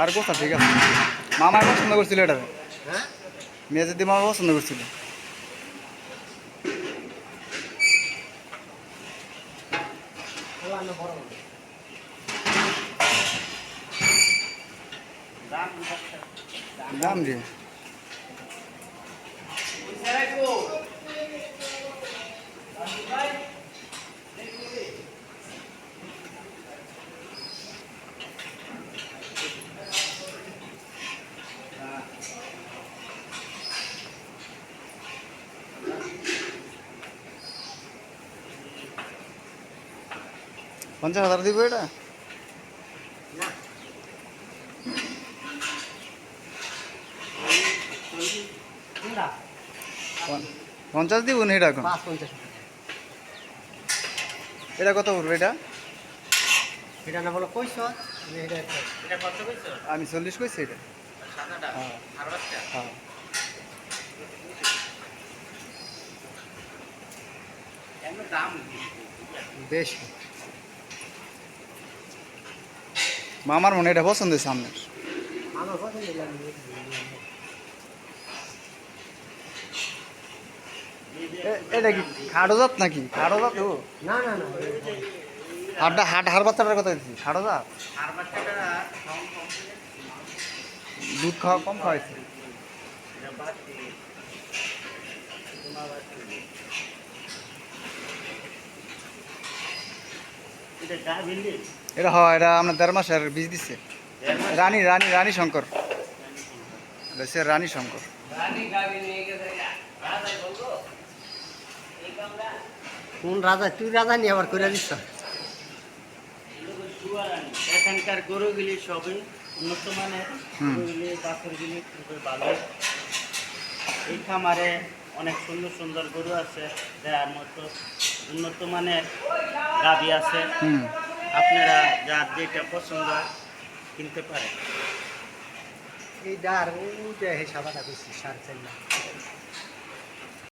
আর কথা ঠিক আছে। মামা পছন্দ করছিল এটা। মেয়ে যদি মামা পছন্দ করছিল। দাম রে। পঞ্চাশ হাজার দিব এটা? পঞ্চাশ দিব না এটা এখন? পঞ্চাশ এটা কত পড়বে এটা? এটা না বলো কইছ? আমি এটা এটা কত কইছো? আমি চল্লিশ কইছি এটা। হ্যাঁ। হ্যাঁ। এমন দাম বেশি। মামার মনে এটা পছন্দ হয়েছে এ- এটা কি খাটো জাত নাকি? খাটো জাত? ও। না না না হাটটা হাট হার বাচ্চাটার কথা দিচ্ছি খাটো জাত? দুধ খাওয়া কম খাওয়াইছে এটা হয় এটা আপনার দেড় মাসের বীজ দিচ্ছে রানী রানী রানী শঙ্কর। হচ্ছে রানী শঙ্কর। কোন রাজা? তুই রাজা নিয়ে আবার করে দিচ্ছ এখানকার গরুগুলি সবই উন্নত মানের। গরুগুলি বাছুরগুলি খুবই ভালো। এই খামারে অনেক সুন্দর সুন্দর গরু আছে যার মতো। উন্নত মানের দাবি আছে। আপনারা যার যেটা পছন্দ কিনতে পারে এই ডার ওটা যে হিসাব করছি সাড়ে চার লাখ